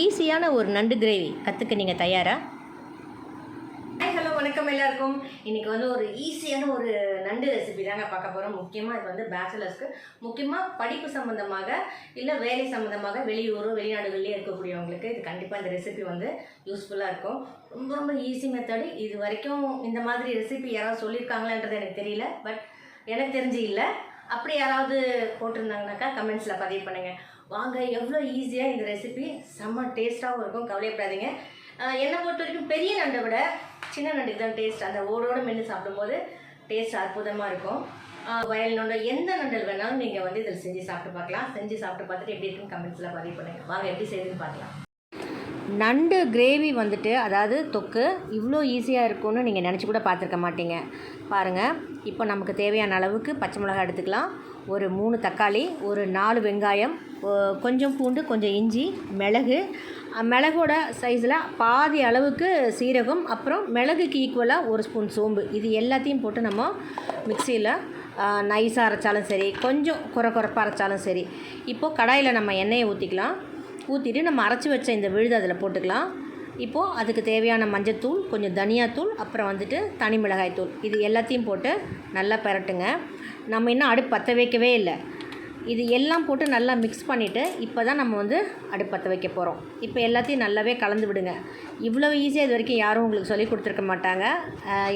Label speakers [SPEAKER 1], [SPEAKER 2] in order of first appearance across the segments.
[SPEAKER 1] ஈஸியான ஒரு நண்டு கிரேவி. கற்றுக்க நீங்கள் தயாரா? ஹலோ வணக்கம் எல்லாருக்கும். இன்றைக்கி வந்து ஒரு ஈஸியான ஒரு நண்டு ரெசிபி தாங்க பார்க்க போகிறோம் முக்கியமாக இது வந்து பேச்சுலர்ஸ்க்கு முக்கியமாக படிப்பு சம்மந்தமாக இல்லை வேலை சம்மந்தமாக வெளியூரோ வெளிநாடுகள்லேயே இருக்கக்கூடியவங்களுக்கு இது கண்டிப்பாக இந்த ரெசிபி வந்து யூஸ்ஃபுல்லாக இருக்கும். ரொம்ப ரொம்ப ஈஸி மெத்தடு இது வரைக்கும் இந்த மாதிரி ரெசிபி யாராவது சொல்லியிருக்காங்களான்றது எனக்கு தெரியல. பட் எனக்கு தெரிஞ்சு இல்லை. அப்படி யாராவது போட்டிருந்தாங்கனாக்கா கமெண்ட்ஸில் பதிவு பண்ணுங்கள் வாங்க எவ்வளோ ஈஸியாக இந்த ரெசிபி செம்ம டேஸ்ட்டாகவும் இருக்கும். கவலையப்படாதீங்க. என்னை பொறுத்த வரைக்கும் பெரிய நண்டை விட சின்ன நண்டுக்கு தான் டேஸ்ட் அந்த ஓடோடு மென்று சாப்பிடும்போது டேஸ்ட் அற்புதமாக இருக்கும். வயல் நண்டு எந்த நண்டல் வேணாலும் நீங்கள் வந்து இதில் செஞ்சு சாப்பிட்டு பார்க்கலாம். செஞ்சு சாப்பிட்டு பார்த்துட்டு எப்படி இருக்குன்னு கமெண்ட்ஸில் பதிவு பண்ணுங்கள் வாங்க எப்படி செய்யுதுன்னு பார்க்கலாம். நண்டு கிரேவி வந்துட்டு அதாவது தொக்கு இவ்வளோ ஈஸியாக இருக்கும்னு நீங்கள் நினச்சி கூட பார்த்துருக்க மாட்டீங்க. பாருங்கள் இப்போ நமக்கு தேவையான அளவுக்கு பச்சை மிளகாய் எடுத்துக்கலாம். ஒரு மூணு தக்காளி ஒரு நாலு வெங்காயம் கொஞ்சம் பூண்டு கொஞ்சம் இஞ்சி மிளகு. மிளகோட சைஸில் பாதி அளவுக்கு சீரகம் அப்புறம் மிளகுக்கு ஈக்குவலாக ஒரு ஸ்பூன் சோம்பு. இது எல்லாத்தையும் போட்டு நம்ம மிக்சியில் நைஸாக அரைச்சாலும் சரி கொஞ்சம் குறை குறைப்பாக அரைச்சாலும் சரி. இப்போது கடாயில் நம்ம எண்ணெயை ஊற்றிக்கலாம் ஊற்றிட்டு நம்ம அரைச்சி வச்ச இந்த விழுது அதில் போட்டுக்கலாம். இப்போது அதுக்கு தேவையான மஞ்சத்தூள் கொஞ்சம் தனியாத்தூள் அப்புறம் வந்துட்டு தனி மிளகாய் தூள் இது எல்லாத்தையும் போட்டு நல்லா பரட்டுங்க. நம்ம இன்னும் அடுப்பு பற்ற வைக்கவே இல்லை. இது எல்லாம் போட்டு நல்லா மிக்ஸ் பண்ணிவிட்டு இப்போ தான் நம்ம வந்து அடுப்பு பற்ற வைக்க போகிறோம் இப்போ எல்லாத்தையும் நல்லாவே கலந்து விடுங்க. இவ்வளோ ஈஸியாக இது வரைக்கும் யாரும் உங்களுக்கு சொல்லி கொடுத்துருக்க மாட்டாங்க.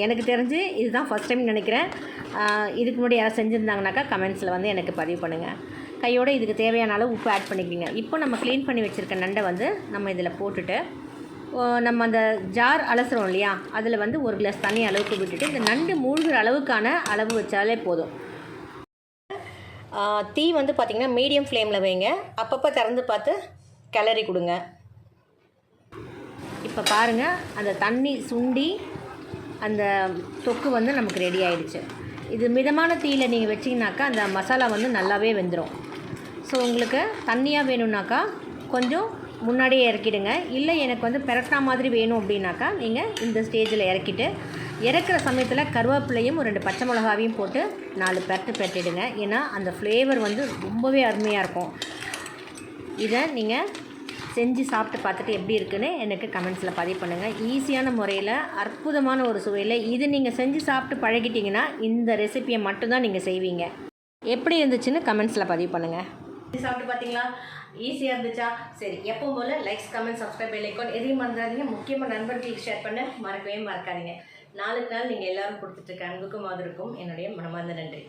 [SPEAKER 1] எனக்கு தெரிஞ்சு இதுதான் ஃபஸ்ட் டைம் நினைக்கிறேன். இதுக்கு முன்னாடி யாராவது செஞ்சுருந்தாங்கனாக்கா கமெண்ட்ஸில் வந்து எனக்கு பதிவு பண்ணுங்கள் கையோடு இதுக்கு தேவையான அளவு உப்பு ஆட் பண்ணிக்கிங்க இப்போ நம்ம க்ளீன் பண்ணி வச்சுருக்க நண்டை வந்து நம்ம இதில் போட்டுட்டு ஓ, நம்ம அந்த ஜார் அலசுறோம் இல்லையா? அதில் வந்து ஒரு கிளாஸ் தண்ணி அளவுக்கு விட்டுட்டு இந்த நண்டு மூழ்கிற அளவுக்கான அளவு வச்சாலே போதும். தீ வந்து பார்த்திங்கன்னா மீடியம் ஃப்ளேமில் வைங்க. அப்பப்போ திறந்து பார்த்து கிளறி கொடுங்க. இப்போ பாருங்கள் அந்த தண்ணி சுண்டி அந்த தொக்கு வந்து நமக்கு ரெடி ஆயிடுச்சு. இது மிதமான தீயில் நீங்கள் வச்சிங்கனாக்கா அந்த மசாலா வந்து நல்லாவே வெந்துடும் ஸோ உங்களுக்கு தண்ணியாக வேணும்னாக்கா கொஞ்சம் முன்னாடியே இறக்கிடுங்க. இல்லை எனக்கு வந்து பெரட்டா மாதிரி வேணும் அப்படின்னாக்கா நீங்கள் இந்த ஸ்டேஜில் இறக்கிட்டு இறக்குற சமயத்தில் கருவேப்பிலையும் ஒரு ரெண்டு பச்சை மிளகாவையும் போட்டு நாலு பெரட்டு பெரட்டிடுங்க. ஏன்னா அந்த ஃப்ளேவர் வந்து ரொம்பவே அருமையாக இருக்கும். இதை நீங்கள் செஞ்சு சாப்பிட்டு பார்த்துட்டு எப்படி இருக்குன்னு எனக்கு கமெண்ட்ஸில் பதிவு பண்ணுங்கள் ஈஸியான முறையில் அற்புதமான ஒரு சுவையில் இது நீங்கள் செஞ்சு சாப்பிட்டு பழகிட்டிங்கன்னா இந்த ரெசிபியை மட்டும்தான் நீங்கள் செய்வீங்க. எப்படி இருந்துச்சுன்னு கமெண்ட்ஸில் பதிவு பண்ணுங்கள் சாப்பிட்டு பார்த்தீங்களா ஈஸியாக இருந்துச்சா? சரி எப்பவும் போல் likes comment subscribe bell icon எதையும் மறந்துடாதீங்க. முக்கியமாக நண்பர்களுக்கு ஷேர் பண்ண மறக்கவே மறக்காதீங்க. நாளுக்கு நாள் நீங்கள் எல்லாரும் கொடுத்துட்டு இருக்க அன்புக்கும் மாதிரிக்கும் என்னுடைய மனமார்ந்த நன்றி.